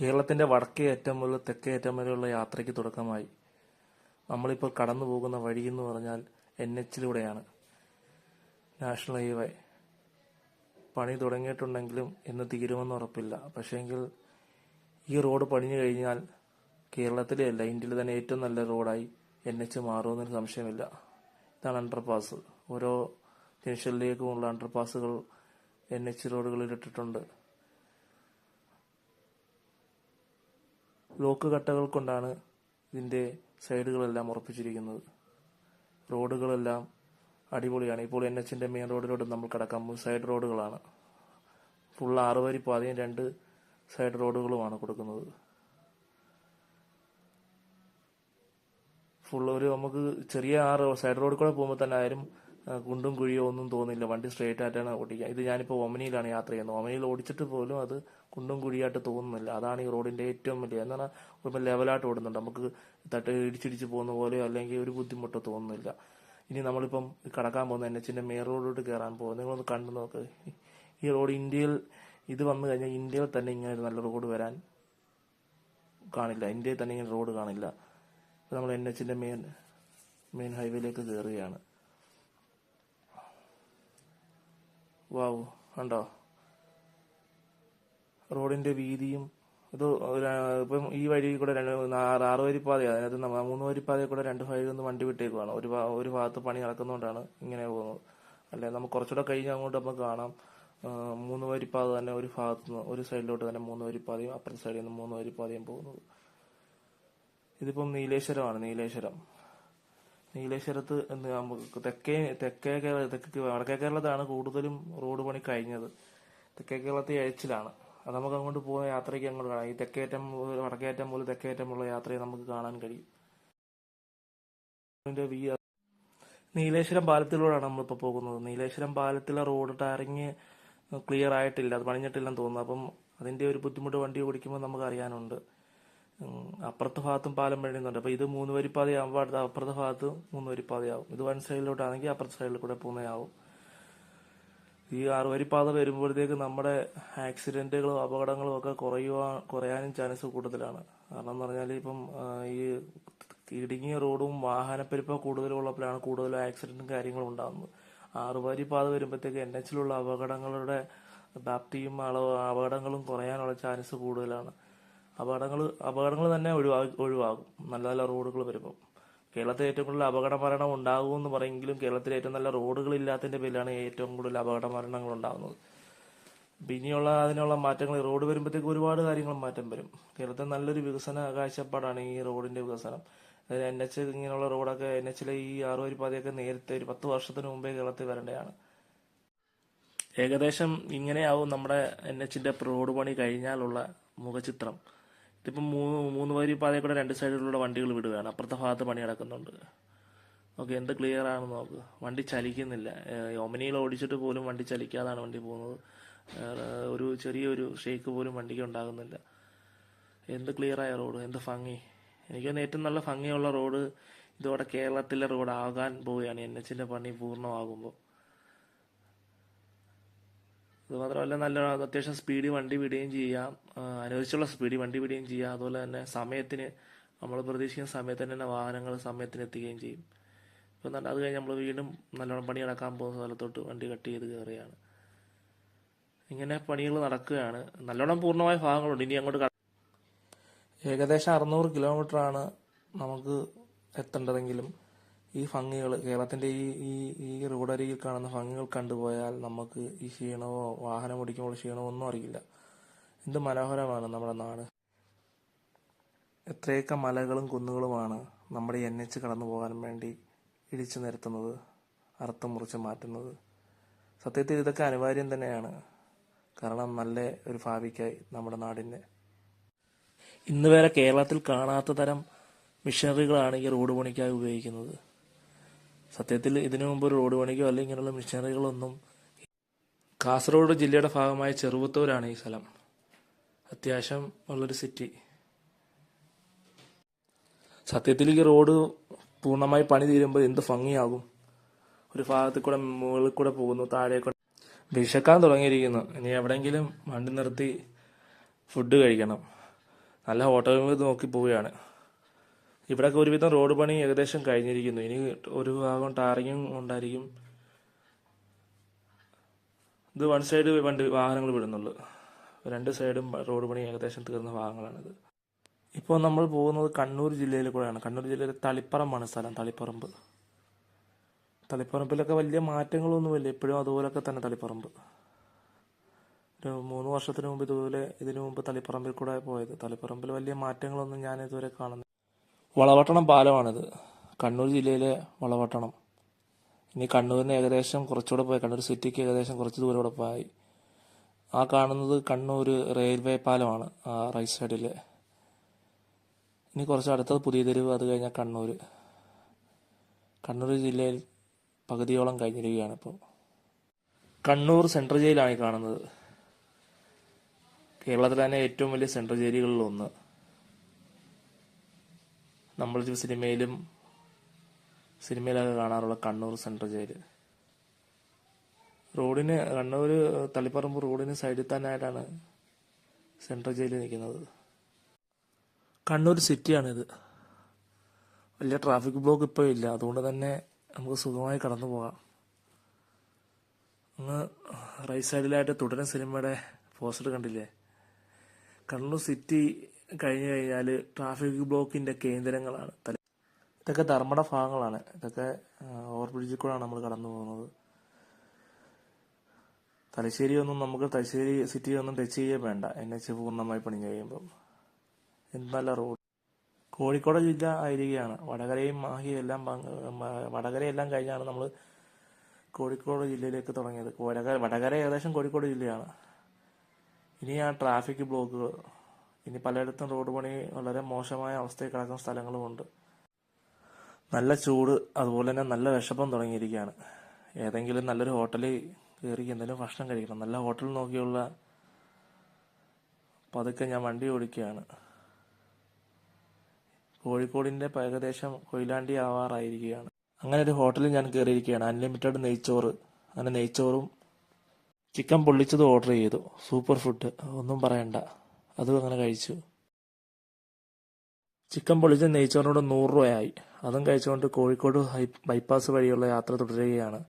കേരളത്തിന്റെ വടക്കേ അറ്റം മുതൽ തെക്കേ അറ്റം വരെയുള്ള യാത്രയ്ക്ക് തുടക്കമായി. നമ്മളിപ്പോൾ കടന്നു പോകുന്ന വഴി എന്ന് പറഞ്ഞാൽ എൻ എച്ചിലൂടെയാണ്. National highway. പണി തുടങ്ങിയിട്ടുണ്ടെങ്കിലും എന്ന് തീരുമെന്ന് ഉറപ്പില്ല. പക്ഷേങ്കിൽ ഈ റോഡ് പണിഞ്ഞു കഴിഞ്ഞാൽ കേരളത്തിലെ അല്ല ഇന്ത്യയിലെ തന്നെ ഏറ്റവും നല്ല റോഡായി എൻ എച്ച് മാറുമെന്നൊരു സംശയമില്ല. ഇതാണ് അണ്ടർപാസ് ഓരോ ജംഗ്ഷനിലേക്കുമുള്ള അണ്ടർപാസുകൾ എൻ എച്ച് റോഡുകളിൽ ഇട്ടിട്ടുണ്ട്. ലോക്ക് കട്ടകൾ കൊണ്ടാണ് ഇതിന്റെ സൈഡുകളെല്ലാം ഉറപ്പിച്ചിരിക്കുന്നത്. റോഡുകളെല്ലാം അടിപൊളിയാണ്. ഇപ്പോൾ എൻ എച്ചിന്റെ മെയിൻ റോഡിലോട്ട് നമ്മൾ കിടക്കാം സൈഡ് റോഡുകളാണ്. ഫുൾ ആറുവരി പാതയും രണ്ട് സൈഡ് റോഡുകളുമാണ് കൊടുക്കുന്നത്. ഫുൾ ഒരു നമുക്ക് ചെറിയ ആറ് സൈഡ് റോഡിൽ കൂടെ പോകുമ്പോൾ തന്നെ ആരും ആ, കുണ്ടും കുഴിയോ ഒന്നും തോന്നില്ല. വണ്ടി സ്ട്രേറ്റ് ആയിട്ടാണ് ഓടിക്കുക. ഇത് ഞാനിപ്പോൾ ഒമനിയിലാണ് യാത്ര ചെയ്യുന്നത്. ഒമനിയിൽ ഓടിച്ചിട്ട് പോലും അത് കുണ്ടും കുഴിയായിട്ട് തോന്നുന്നില്ല. അതാണ് ഈ റോഡിന്റെ ഏറ്റവും വലിയ എന്ന് പറഞ്ഞാൽ ലെവലായിട്ട് ഓടുന്നുണ്ട്. നമുക്ക് തട്ട് ഇടിച്ചിടിച്ച് പോകുന്ന പോലെയോ അല്ലെങ്കിൽ ഒരു ബുദ്ധിമുട്ടോ തോന്നുന്നില്ല. ഇനി നമ്മളിപ്പം കടക്കാൻ പോകുന്ന എൻ എച്ചിന്റെ മെയിൻ റോഡിലോട്ട് കയറാൻ പോകുന്നത്. നിങ്ങളൊന്ന് കണ്ടു നോക്ക്. ഈ റോഡ് ഇന്ത്യയിൽ ഇത് വന്നു കഴിഞ്ഞാൽ ഇന്ത്യയിൽ തന്നെ ഇങ്ങനെ ഒരു നല്ല റോഡ് വരാൻ കാണില്ല. ഇന്ത്യയിൽ തന്നെ ഇങ്ങനെ റോഡ് കാണില്ല. നമ്മൾ എൻ എച്ചിന്റെ മെയിൻ മെയിൻ ഹൈവേയിലേക്ക് കയറുകയാണ് വാവ് കണ്ടോ? റോഡിന്റെ വീതിയും ഇത് ഇപ്പം ഈ വഴി കൂടെ രണ്ട് ആറ് ആറ് വരിപ്പാതയാണ് അതിനകത്ത് മൂന്ന് വരി പാതയിൽ കൂടെ രണ്ട് സൈഡിൽ നിന്ന് വണ്ടി വിട്ടേക്കുവാണ്. ഒരു ഒരു ഭാഗത്ത് പണി നടക്കുന്നതുകൊണ്ടാണ് ഇങ്ങനെ പോകുന്നത്. അല്ലെ നമുക്ക് കുറച്ചുകൂടെ കഴിഞ്ഞ് അങ്ങോട്ട് നമുക്ക് കാണാം. മൂന്ന് വരി വരിപ്പാത തന്നെ ഒരു ഭാഗത്ത് നിന്ന് ഒരു സൈഡിലോട്ട് തന്നെ മൂന്ന് വരി വരിപ്പാതയും അപ്പുറത്തെ സൈഡിൽ നിന്ന് മൂന്ന് വരിപ്പാതയും പോകുന്നത്. ഇതിപ്പം നീലേശ്വരമാണ് നീലേശ്വരം. നീലേശ്വരത്ത് നമുക്ക് തെക്കേ തെക്കേ കേരള തെക്ക് വടക്കേ കേരളത്താണ് കൂടുതലും റോഡ് പണി കഴിഞ്ഞത്. തെക്കേ കേരളത്തെ എഴച്ചിലാണ് അത് നമുക്ക് അങ്ങോട്ട് പോകുന്ന യാത്രയ്ക്ക് അങ്ങോട്ട് കാണാം. ഈ തെക്കേറ്റം വടക്കേറ്റം മുതൽ തെക്കേറ്റമുള്ള യാത്രയെ നമുക്ക് കാണാൻ കഴിയും. നീലേശ്വരം പാലത്തിലൂടെയാണ് നമ്മളിപ്പോൾ പോകുന്നത്. നീലേശ്വരം പാലത്തിലെ റോഡ് ടാറിങ് ക്ലിയർ ആയിട്ടില്ല. അത് പണിഞ്ഞിട്ടില്ലെന്ന് തോന്നുന്നു. അപ്പം അതിന്റെ ഒരു ബുദ്ധിമുട്ട് വണ്ടി ഓടിക്കുമ്പോൾ നമുക്ക് അറിയാനുണ്ട്. അപ്പുറത്തെ ഭാഗത്തും പാലം പണിയുന്നുണ്ട്. അപ്പൊ ഇത് മൂന്ന് വരിപ്പാതയാകുമ്പോൾ അടുത്ത അപ്പുറത്തെ ഭാഗത്ത് മൂന്ന് വരിപ്പാതയാവും. ഇത് വൺ സൈഡിലോട്ടാണെങ്കിൽ അപ്പുറത്തെ സൈഡിൽ കൂടെ പോകുന്നതാവും ഈ ആറുവരിപ്പാത വരുമ്പോഴത്തേക്ക് നമ്മുടെ ആക്സിഡന്റുകളും അപകടങ്ങളും ഒക്കെ കുറയുവാ കുറയാനും ചാൻസ് കൂടുതലാണ്. കാരണം എന്ന് പറഞ്ഞാൽ ഇപ്പം ഈ ഇടുങ്ങിയ റോഡും വാഹനപ്പെരുപ്പ കൂടുതലുള്ളപ്പോഴാണ് കൂടുതലും ആക്സിഡന്റും കാര്യങ്ങളും ഉണ്ടാകുന്നത് ആറുവരി പാത വരുമ്പോഴത്തേക്ക് എൻ എച്ചിലുള്ള അപകടങ്ങളുടെ വ്യാപ്തിയും അളവ് അപകടങ്ങളും കുറയാനുള്ള ചാൻസ് കൂടുതലാണ്. അപകടങ്ങൾ അപകടങ്ങൾ തന്നെ ഒഴിവാ- ഒഴിവാകും. നല്ല നല്ല റോഡുകൾ വരുമ്പോൾ കേരളത്തിൽ ഏറ്റവും കൂടുതൽ അപകട മരണം ഉണ്ടാകുമെന്ന് പറയെങ്കിലും കേരളത്തിൽ ഏറ്റവും നല്ല റോഡുകൾ ഇല്ലാത്തതിന്റെ പേരിലാണ് ഏറ്റവും കൂടുതൽ അപകട മരണങ്ങൾ ഉണ്ടാകുന്നത്. പിന്നെയുള്ള അതിനുള്ള മാറ്റങ്ങൾ റോഡ് വരുമ്പോഴത്തേക്ക് ഒരുപാട് കാര്യങ്ങൾ മാറ്റം വരും. കേരളത്തിൽ നല്ലൊരു വികസന കാഴ്ചപ്പാടാണ് ഈ റോഡിന്റെ വികസനം. അതായത് എൻ എച്ച് ഇങ്ങനെയുള്ള റോഡൊക്കെ എൻ എച്ചിലെ ഈ ആറുവരി പാതയൊക്കെ നേരത്തെ ഒരു പത്ത് വർഷത്തിന് മുമ്പേ കേരളത്തിൽ വരേണ്ടതാണ്. ഏകദേശം ഇങ്ങനെയാവും നമ്മുടെ എൻ എച്ചിന്റെ റോഡ് പണി കഴിഞ്ഞാലുള്ള മുഖചിത്രം. ഇതിപ്പം മൂന്ന് മൂന്ന് വരി പാതയിൽ കൂടെ രണ്ട് സൈഡിലുള്ള വണ്ടികൾ വിടുകയാണ്. അപ്പുറത്തെ ഭാഗത്ത് പണി നടക്കുന്നുണ്ട്. ഓക്കെ എന്ത് ക്ലിയർ ആണെന്ന് നോക്ക്. വണ്ടി ചലിക്കുന്നില്ല. ഒമിനിയിൽ ഓടിച്ചിട്ട് പോലും വണ്ടി ചലിക്കാതാണ് വണ്ടി പോകുന്നത്. ഒരു ചെറിയൊരു ഷേക്ക് പോലും വണ്ടിക്ക് ഉണ്ടാകുന്നില്ല. എന്ത് ക്ലിയർ ആയ റോഡ് എന്ത് ഭംഗി? എനിക്ക് തോന്നുന്നു ഏറ്റവും നല്ല ഭംഗിയുള്ള റോഡ് ഇതോടെ കേരളത്തിലെ റോഡ് ആകാൻ പോവുകയാണ്. എൻ എച്ചിന്റെ പണി പൂർണമാകുമ്പോൾ. ഇത് മാത്രമല്ല നല്ല അത്യാവശ്യം സ്പീഡിൽ വണ്ടി വിടുകയും ചെയ്യാം. അനുവദിച്ചുള്ള സ്പീഡിൽ വണ്ടി വിടുകയും ചെയ്യാം. അതുപോലെ തന്നെ സമയത്തിന് നമ്മൾ പ്രതീക്ഷിക്കുന്ന സമയത്തിന് തന്നെ വാഹനങ്ങൾ സമയത്തിന് എത്തുകയും ചെയ്യും. ഇപ്പം നല്ല അത് കഴിഞ്ഞ് നമ്മൾ വീണ്ടും നല്ലോണം പണി നടക്കാൻ പോകുന്ന സ്ഥലത്തോട്ട് വണ്ടി കട്ട് ചെയ്ത് കയറുകയാണ്. ഇങ്ങനെ പണികൾ നടക്കുകയാണ്. നല്ലോണം പൂർണമായ ഭാഗങ്ങളുണ്ട്. ഇനി അങ്ങോട്ട് ഏകദേശം അറുന്നൂറ് കിലോമീറ്റർ ആണ് നമുക്ക് എത്തേണ്ടതെങ്കിലും. ഈ ഭംഗികൾ കേരളത്തിന്റെ ഈ ഈ ഈ റോഡരികിൽ കാണുന്ന ഭംഗികൾ കണ്ടുപോയാൽ നമുക്ക് ഈ ക്ഷീണമോ വാഹനം ഓടിക്കുമ്പോൾ ക്ഷീണമോ ഒന്നും അറിയില്ല. എന്ത് മനോഹരമാണ് നമ്മുടെ നാട്. എത്രയൊക്കെ മലകളും കുന്നുകളുമാണ് നമ്മുടെ എൻ എച്ച് കടന്നു പോകാൻ വേണ്ടി ഇടിച്ചു നിരത്തുന്നത് അർത്ഥം മുറിച്ച് മാറ്റുന്നത്. സത്യത്തിൽ ഇതൊക്കെ അനിവാര്യം തന്നെയാണ്. കാരണം നല്ല ഒരു ഭാവിക്കായി നമ്മുടെ നാടിന്റെ ഇന്ന് വരെ കേരളത്തിൽ കാണാത്ത തരം മിഷനറികളാണ് ഈ റോഡ് പണിക്കായി ഉപയോഗിക്കുന്നത്. സത്യത്തിൽ ഇതിനു മുമ്പ് റോഡ് പണിക്കോ അല്ലെങ്കിൽ ഇങ്ങനെയുള്ള മിഷനറികളൊന്നും കാസർഗോഡ് ജില്ലയുടെ ഭാഗമായ ചെറുവത്തൂരാണ് ഈ സ്ഥലം. അത്യാവശ്യം ഉള്ളൊരു സിറ്റി സത്യത്തിൽ ഈ റോഡ് പൂർണമായി പണി തീരുമ്പോൾ എന്ത് ഭംഗിയാകും. ഒരു ഭാഗത്ത് കൂടെ മുകളിൽ കൂടെ പോകുന്നു താഴെ കൂടെ വിശക്കാൻ തുടങ്ങിയിരിക്കുന്നു. ഇനി എവിടെയെങ്കിലും വണ്ടി നിർത്തി ഫുഡ് കഴിക്കണം. നല്ല ഹോട്ടലുകൾ നോക്കി പോവുകയാണ്. ഇവിടെയൊക്കെ ഒരുവിധം റോഡ് പണി ഏകദേശം കഴിഞ്ഞിരിക്കുന്നു. ഇനി ഒരു ഭാഗം ടാറിങ്ങും ഉണ്ടായിരിക്കും. ഇത് വൺ സൈഡ് വണ്ടി വാഹനങ്ങൾ വിടുന്നുള്ളൂ. രണ്ട് സൈഡും റോഡ് പണി ഏകദേശം തീർന്ന ഭാഗങ്ങളാണിത്. ഇപ്പോൾ നമ്മൾ പോകുന്നത് കണ്ണൂർ ജില്ലയിൽ കൂടെയാണ്. കണ്ണൂർ ജില്ലയിലെ തളിപ്പറമ്പാണ് സ്ഥലം തളിപ്പറമ്പ്. തളിപ്പറമ്പിലൊക്കെ വലിയ മാറ്റങ്ങളൊന്നുമില്ല. ഇപ്പോഴും അതുപോലൊക്കെ തന്നെ തളിപ്പറമ്പ്. ഒരു മൂന്ന് വർഷത്തിന് മുമ്പ് ഇതുപോലെ ഇതിനു മുമ്പ് തളിപ്പറമ്പിൽ കൂടെ പോയത്. തളിപ്പറമ്പിൽ വലിയ മാറ്റങ്ങളൊന്നും ഞാൻ ഇതുവരെ കാണുന്നില്ല. വളവട്ടണം പാലമാണിത്. കണ്ണൂർ ജില്ലയിലെ വളവട്ടണം. ഇനി കണ്ണൂരിന് ഏകദേശം കുറച്ചുകൂടെ പോയി. കണ്ണൂർ സിറ്റിക്ക് ഏകദേശം കുറച്ച് ദൂരം കൂടെ പോയി. ആ കാണുന്നത് കണ്ണൂർ റെയിൽവേ പാലമാണ് ആ റൈറ്റ് സൈഡിലെ ഇനി കുറച്ച് അടുത്തത് പുതിയ തെരുവ് അത് കഴിഞ്ഞാൽ കണ്ണൂർ കണ്ണൂർ ജില്ലയിൽ പകുതിയോളം കഴിഞ്ഞിരിക്കുകയാണ് ഇപ്പോൾ കണ്ണൂർ സെൻട്രൽ ജയിലാണ് ഈ കാണുന്നത്. കേരളത്തിലെ തന്നെ ഏറ്റവും വലിയ സെൻട്രൽ ജയിലുകളിൽ ഒന്ന് നമ്മൾ സിനിമയിലും സിനിമയിലൊക്കെ കാണാറുള്ള കണ്ണൂർ സെൻട്രൽ ജയിൽ റോഡിന് കണ്ണൂർ തളിപ്പറമ്പ് റോഡിന് സൈഡിൽ തന്നെ ആയിട്ടാണ് സെൻട്രൽ ജയിൽ നിൽക്കുന്നത്. കണ്ണൂർ സിറ്റിയാണിത്. വലിയ ട്രാഫിക് ബ്ലോക്ക് ഇപ്പോൾ ഇല്ല. അതുകൊണ്ട് തന്നെ നമുക്ക് സുഖമായി കടന്നു പോകാം. അങ്ങ് റൈറ്റ് സൈഡിലായിട്ട് തുടരും സിനിമയുടെ പോസ്റ്റർ കണ്ടില്ലേ? കണ്ണൂർ സിറ്റി കഴിഞ്ഞു കഴിഞ്ഞാൽ ട്രാഫിക് ബ്ലോക്കിന്റെ കേന്ദ്രങ്ങളാണ്. തല- ഇതൊക്കെ ധർമ്മട ഭാഗങ്ങളാണ്. ഇതൊക്കെ ഓവർബ്രിഡ്ജിൽ കൂടെയാണ് നമ്മൾ കടന്നു പോകുന്നത്. തലശ്ശേരി ഒന്നും നമുക്ക് തലശ്ശേരി സിറ്റി ഒന്നും ടച്ച് ചെയ്യേ വേണ്ട. എൻ എച്ച് പൂർണമായി പണി കഴിയുമ്പം. എന്ത് റോഡ്. കോഴിക്കോട് ജില്ല ആയിരിക്കുകയാണ്. വടകരയും മാഹിയും എല്ലാം വടകരയെല്ലാം കഴിഞ്ഞാണ് നമ്മൾ കോഴിക്കോട് ജില്ലയിലേക്ക് തുടങ്ങിയത്. വടകര വടകര ഏകദേശം കോഴിക്കോട് ജില്ലയാണ്. ഇനി ആ ട്രാഫിക് ബ്ലോക്കുകൾ ഇനി പലയിടത്തും റോഡ് പണി വളരെ മോശമായ അവസ്ഥയിൽ കിടക്കുന്ന സ്ഥലങ്ങളുമുണ്ട് നല്ല ചൂട് അതുപോലെ തന്നെ നല്ല വിശപ്പം തുടങ്ങിയിരിക്കുകയാണ്. ഏതെങ്കിലും നല്ലൊരു ഹോട്ടലിൽ കയറി എന്തെങ്കിലും ഭക്ഷണം കഴിക്കണം. നല്ല ഹോട്ടൽ നോക്കിയുള്ള പതുക്കെ ഞാൻ വണ്ടി ഓടിക്കുകയാണ്. കോഴിക്കോടിന്റെ ഇപ്പം ഏകദേശം കൊയിലാണ്ടി ആവാറായിരിക്കുകയാണ്. അങ്ങനെ ഒരു ഹോട്ടലിൽ ഞാൻ കയറിയിരിക്കുകയാണ്. അൺലിമിറ്റഡ് നെയ്ച്ചോറ്. അങ്ങനെ നെയ്ച്ചോറും ചിക്കൻ പൊള്ളിച്ചത് ഓർഡർ ചെയ്തു. സൂപ്പർ ഫുഡ് ഒന്നും പറയണ്ട. അതും അങ്ങനെ കഴിച്ചു. ചിക്കൻ പൊളിച്ച് നെയ്ച്ചോറിനോട് നൂറ് രൂപയായി. അതും കഴിച്ചുകൊണ്ട് കോഴിക്കോട് ബൈപ്പാസ് വഴിയുള്ള യാത്ര തുടരുകയാണ്.